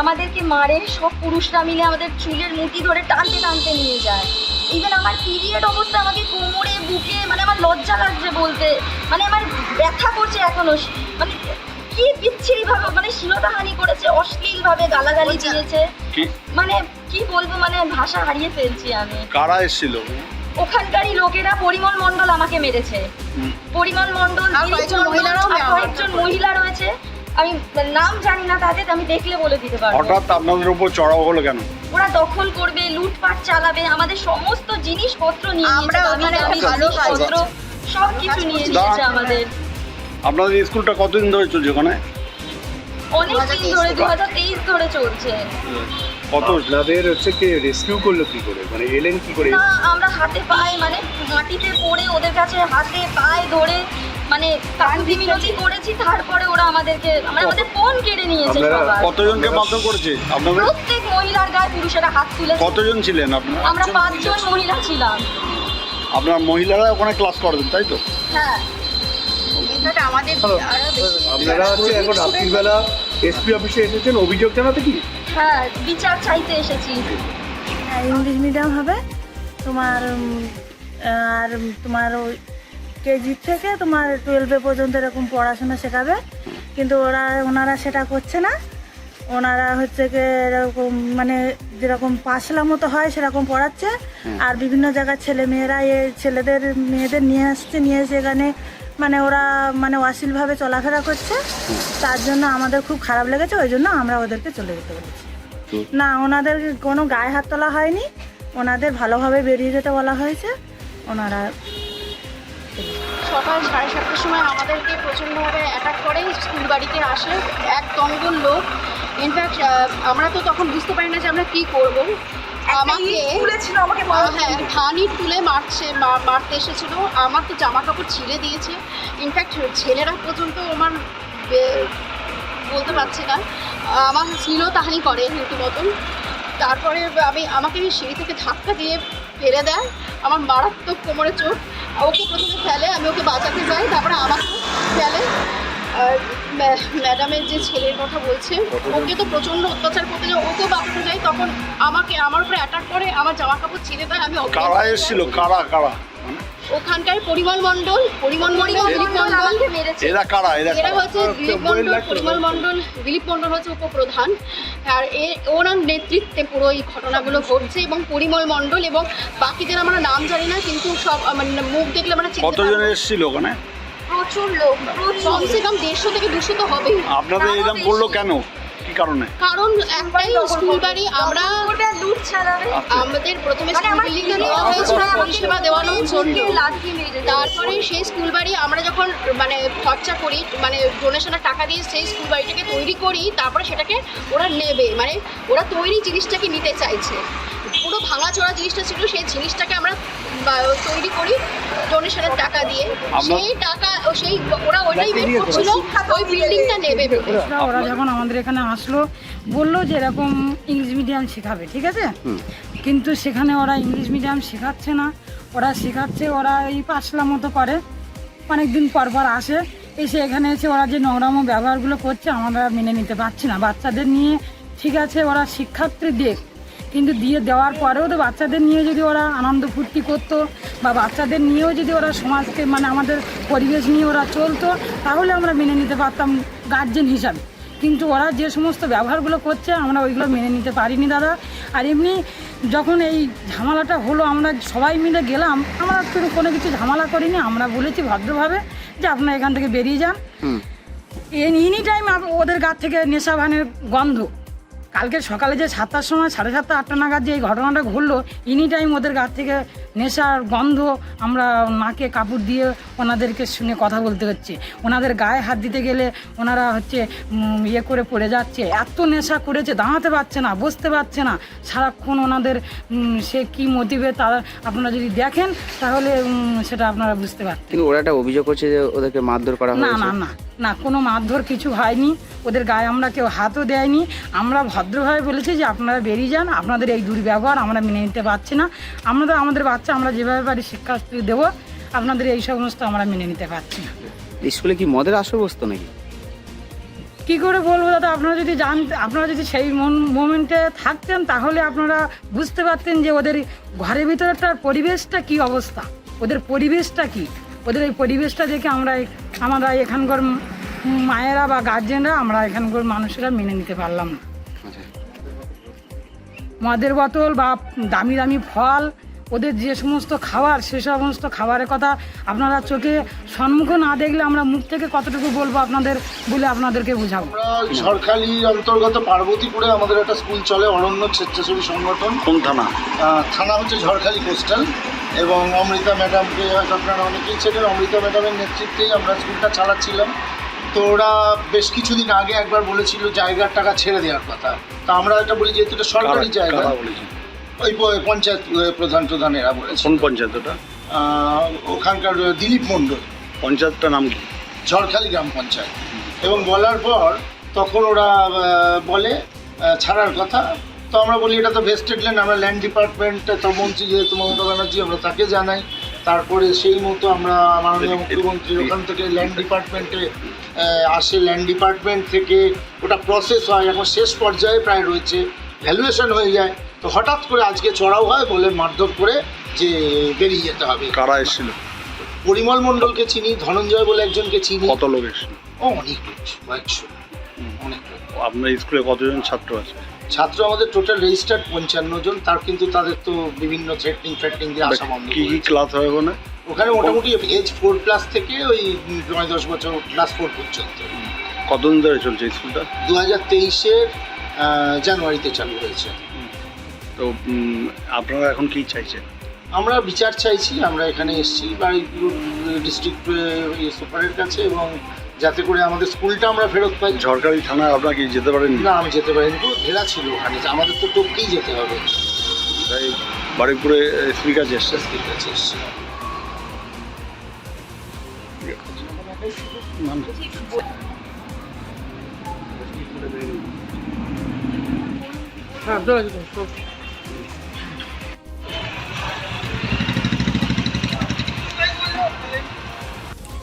আমাদেরকে মারে সব পুরুষরা মিলে আমাদের চুলের মুঠি ধরে টানতে টানতে নিয়ে যায়। ইভেন আমার পিরিয়ড অবস্থা আমাকে কোমরে বুকে মানে আমার লজ্জা লাগছে বলতে। মানে আমার ব্যথা করছে এখনও। মানে কি বিচ্ছিরি ভাবে মানে শ্লীলতাহানি করেছে অশ্লীলভাবে গালাগালি দিয়েছে। মানে কি বলব মানে ভাষা হারিয়ে ফেলছি আমি। কারা এসেছিল? ওখানকারই লোকেরা পরিমল মণ্ডল আমাকে মেরেছে। পরিমল কয়েকজন মহিলা রয়েছে। আমি নাম জানি না তাদের আমি দেখলে বলে দিতে পারব। হঠাৎ আপনাদের উপর চড়াও হলো কেন? ওরা দখল করবে লুটপাট চালাবে আমাদের সমস্ত জিনিসপত্র নিয়ে আমরা ওখানে ভালো জিনিসপত্র সব কিছু নিয়ে। নিয়েছে আমাদের। আপনাদের স্কুলটা কতদিন ধরে চলছে ওখানে? অনেক দিন ধরে দু হাজার তেইশ ধরে চলছে। কত? আপনাদের হচ্ছে কি রেস্কিউ করল কি করে? মানে এলেন কি করে? আমরা হাতে পায়ে মানে মাটিতে পড়ে ওদের কাছে হাতে পায়ে ধরে মানে কান্দি মিনতি করেছি। তারপরে ওরা আমাদেরকে মানে আমাদের ফোন কেড়ে নিয়েছে আপনারা কতজনকে মারধর করেছে? আপনাদের প্রত্যেক মহিলার গায়ে পুরুষেরা হাত তুলে কতজন ছিলেন আপনারা? আমরা পাঁচজন মহিলা ছিলাম। আপনার মহিলারা ওখানে ক্লাস করাতেন তাই তো? হ্যাঁ। আপনারা হচ্ছে এখন রাত্রিবেলা এসপি অফিসে এসেছেন অভিযোগ জানাতে কি? হ্যাঁ বিচার চাইতে এসেছি। ইংলিশ মিডিয়াম হবে। তোমার আর তোমার ওই কেজি থেকে তোমার টুয়েলভে পর্যন্ত এরকম পড়াশোনা শেখাবে। কিন্তু ওরা ওনারা সেটা করছে না। ওনারা হচ্ছে কি এরকম মানে যেরকম পাঁচলা মতো হয় সেরকম পড়াচ্ছে। আর বিভিন্ন জায়গার ছেলে মেয়েরা এই ছেলেদের মেয়েদের নিয়ে আসছে নিয়ে এসে এখানে মানে ওরা মানে অশ্লীলভাবে চলাফেরা করছে। তার জন্য আমাদের খুব খারাপ লেগেছে ওই জন্য আমরা ওদেরকে চলে যেতে বলেছি। না ওনাদের কোনো গায়ে হাত তোলা হয়নি। ওনাদের ভালোভাবে বেরিয়ে যেতে বলা হয়েছে। ওনারা সকাল সাড়ে সাতটার সময় আমাদেরকে প্রচণ্ডভাবে অ্যাটাক করে স্কুল বাড়িতে আসে এক দঙ্গল লোক। ইনফ্যাক্ট আমরা তো তখন বুঝতে পারি না যে আমরা কী করব। আমাকে আমাকে হ্যাঁ ধান তুলে মারছে মারতে এসেছিল। আমার তো জামা কাপড় ছিঁড়ে দিয়েছে। ইনফ্যাক্ট ছেলেরা পর্যন্ত আমার বলতে পারছে না। আমার শ্লীলতাহানি করে রীতিমতন। তারপরে আমি আমাকে সিঁড়ি থেকে ধাক্কা দিয়ে ফেলে দেয়। আমার মারাত্মক কোমরে চোট। ওকে প্রথমে ফেলে আমি ওকে বাঁচাতে যাই তারপরে আমাকে ফেলে। আর ম্যাডামের যে ছেলের কথা বলছে ওকে তো প্রচণ্ড অত্যাচার করতে যায়। ওকেও বাঁচাতে যাই তখন আমাকে আমার উপরে অ্যাটাক করে আমার জামা কাপড় ছিঁড়ে দেয় আমি কারা এসেছিল? কারা কারা? ওখানকার পরিমল মণ্ডল পরিমল মণ্ডল দিলীপ মণ্ডল। এরা কারা? এরা এরা হচ্ছে দিলীপ মণ্ডল পরিমল মণ্ডল দিলীপ মণ্ডল হচ্ছে উপপ্রধান। আর এ ওনার নেতৃত্বে পুরো এই ঘটনাগুলো ঘটছে এবং পরিমল মণ্ডল এবং বাকিদের আমরা নাম জানি না কিন্তু সব মানে মুখ দেখলে আমরা চিনতে কতজন। এসেছিল ওখানে? প্রচুর লোক কমসে কম দেড়শো থেকে দুশো তো হবেই। আপনাদের এরকম। করল কেন? কি কারণে? কারণ একটাই স্কুল বাড়ি আমরা আমাদের প্রথমে মানে স্কুল বিল্ডিংটা দেওয়া হয়েছিল পরিষেবা দেওয়ানোর জন্য তারপরে সেই স্কুল বাড়ি আমরা যখন মানে খরচা করি মানে ডোনেশনের টাকা দিয়ে সেই স্কুল বাড়িটাকে তৈরি করি তারপরে সেটাকে ওরা নেবে মানে ওরা তৈরি জিনিসটাকে নিতে চাইছে। পুরো ভাঙাচোরা জিনিসটা ছিল সেই জিনিসটাকে আমরা তৈরি করি ডোনেশনের টাকা দিয়ে। সেই টাকা সেই ওরা ওইটাই বের করছিল ওই বিল্ডিংটা নেবে ওরা ওরা যখন আমাদের এখানে আসলো বলল যে এরকম ইংলিশ মিডিয়াম শেখাবে ঠিক আছে? কিন্তু সেখানে ওরা ইংলিশ মিডিয়াম শেখাচ্ছে না। ওরা শেখাচ্ছে ওরা এই পাঁচলা মতো করে। অনেক দিন পর পর আসে এসে এখানে এসে ওরা যে নোংরামো ব্যবহারগুলো করছে আমরা মেনে নিতে পারছি না। বাচ্চাদের নিয়ে ঠিক আছে ওরা শিক্ষার্থী দেখ কিন্তু দিয়ে দেওয়ার পরেও তো বাচ্চাদের নিয়ে যদি ওরা আনন্দ ফুর্তি করতো বা বাচ্চাদের নিয়েও যদি ওরা সমাজকে মানে আমাদের পরিবেশ নিয়ে ওরা চলতো তাহলে আমরা মেনে নিতে পারতাম গার্জেন হিসাবে। কিন্তু ওরা যে সমস্ত ব্যবহারগুলো করছে আমরা ওইগুলো মেনে নিতে পারিনি দাদা। আর এমনি যখন এই ঝামেলাটা হলো আমরা সবাই মিলে গেলাম আমরা তো কোনো কিছু ঝামেলা করিনি আমরা বলেছি ভদ্রভাবে যে আপনারা এখান থেকে বেরিয়ে যান। এনি টাইম ওদের গা থেকে নেশা ভানের গন্ধ। কালকে সকালে যে সাতটার সময় সাড়ে সাতটা আটটা নাগাদ যে এই ঘটনাটা ঘটলো এনি টাইম ওদের গা থেকে নেশার গন্ধ আমরা নাকে কাপড় দিয়ে ওনাদেরকে শুনে কথা বলতে হচ্ছে। ওনাদের গায়ে হাত দিতে গেলে ওনারা হচ্ছে ইয়ে করে পড়ে যাচ্ছে। এত নেশা করেছে দাঁড়াতে পারছে না বসতে পারছে না। সারাক্ষণ ওনাদের সে কী মোটিভে তারা আপনারা যদি দেখেন তাহলে সেটা আপনারা বুঝতে পারছেন ওরা একটা অভিযোগ করছে যে ওদেরকে মারধর করা না না না। না কোনো মারধর কিছু হয়নি। ওদের গায়ে আমরা কেউ হাতও দেয়নি। আমরা ভদ্রভাবে বলেছি যে আপনারা বেরিয়ে যান আপনাদের এই দুর্ব্যবহার আমরা মেনে নিতে পারছি না। আমরা তো আমাদের বাচ্চা আমরা যেভাবে পারি শিক্ষা দেবো আপনাদের এই সমস্ত আমরা মেনে নিতে পারছি না। স্কুলে কি মদের আসর বসতো নাকি? কি করে বলব দাদা আপনারা যদি জানতে আপনারা যদি সেই মন মোমেন্টে থাকতেন তাহলে আপনারা বুঝতে পারতেন যে ওদের ঘরের ভিতরটার পরিবেশটা কি অবস্থা? ওদের পরিবেশটা কি? ওদের এই পরিবেশটা দেখে আমরা আমরা এখানকার মায়েরা বা গার্জেনরা আমরা এখানকার মানুষেরা মেনে নিতে পারলাম না। মদের বোতল বা দামি দামি ফল ওদের যে সমস্ত খাবার সে সমস্ত খাবারের কথা আপনারা চোখে সম্মুখ না দেখলে আমরা মুখ থেকে কতটুকু বলব আপনাদের বলে আপনাদেরকে বোঝাবো। আমরা ঝড়খালি অন্তর্গত পার্বতীপুরে আমাদের একটা স্কুল চলে অরণ্য স্বেচ্ছাসেবী সংগঠন। কোন থানা? থানা হচ্ছে ঝড়খালি কোস্টাল। এবং অমৃতা ম্যাডামকে হয়তো আপনারা অনেকেই ছিলেন অমৃতা ম্যাডামের নেতৃত্বেই আমরা স্কুলটা চালাচ্ছিলাম। তো ওরা বেশ কিছুদিন আগে একবার বলেছিল জায়গার টাকা ছেড়ে দেওয়ার কথা। তা আমরা এটা বলি যেহেতু এটা সরকারি জায়গা। ওই পঞ্চায়েত প্রধান প্রধানেরা বলেছে কোন পঞ্চায়েত ওটা ওখানকার দিলীপ মণ্ডল। পঞ্চায়েতটার নাম কি? ঝড়খালি গ্রাম পঞ্চায়েত। এবং বলার পর তখন ওরা বলে ছাড়ার কথা। তো আমরা বলি এটা তো ভেস্টেড ল্যান্ড আমরা ল্যান্ড ডিপার্টমেন্ট তো মন্ত্রী যেহেতু মমতা ব্যানার্জি আমরা তাকে জানাই। তারপরে সেই মতো আমরা মাননীয় মুখ্যমন্ত্রী ওখান থেকে ল্যান্ড ডিপার্টমেন্টে আসে। ল্যান্ড ডিপার্টমেন্ট থেকে ওটা প্রসেস হয় এখন শেষ পর্যায়ে প্রায় রয়েছে ভ্যালুয়েশন হয়ে যায়। তো হঠাৎ করে আজকে চড়াও হয় বলে মারধর করে যে বেরিয়ে যেতে হবে। কারা এসেছিল? পরিমল মণ্ডলকে চিনি ধনঞ্জয় বলে একজনকে চিনি। কত লোক এসেছিল? ও অনেক লোক, কয়েকশো অনেক লোক। আপনার স্কুলে কতজন ছাত্র আছে? ছাত্র আমাদের টোটাল রেজিস্টার্ড পঞ্চান্ন জন তার কিন্তু তাদের তো বিভিন্ন থ্রেটিং ফ্রেটিং দিয়ে আসা বন্ধ কি কি। ক্লাস হয় ওখানে? ওখানে মোটামুটি এজ ফোর প্লাস থেকে ওই নয় দশ বছর ক্লাস ফোর পর্যন্ত। কতদিন ধরে চলছে স্কুলটা দু হাজার তেইশের জানুয়ারিতে চালু হয়েছে। তো আপনারা এখন কি চাইছেন? আমরা বিচার চাইছি আমরা এখানে এসেছি বাড়ি ডিস্ট্রিক্ট সুপারের কাছে এবং যাতে করে আমাদের স্কুলটা আমরা ফেরত পাই। ঝড়খালি থানায় আপনাকে যেতে পারেন না আমি যেতে পারিনি। পুরো ঘেরা ছিল ওখানে। আমাদের তো টপকেই যেতে হবে। তাই বাড়িপুরে এসপির কাছে এসছে? ঠিক আছে এসছি।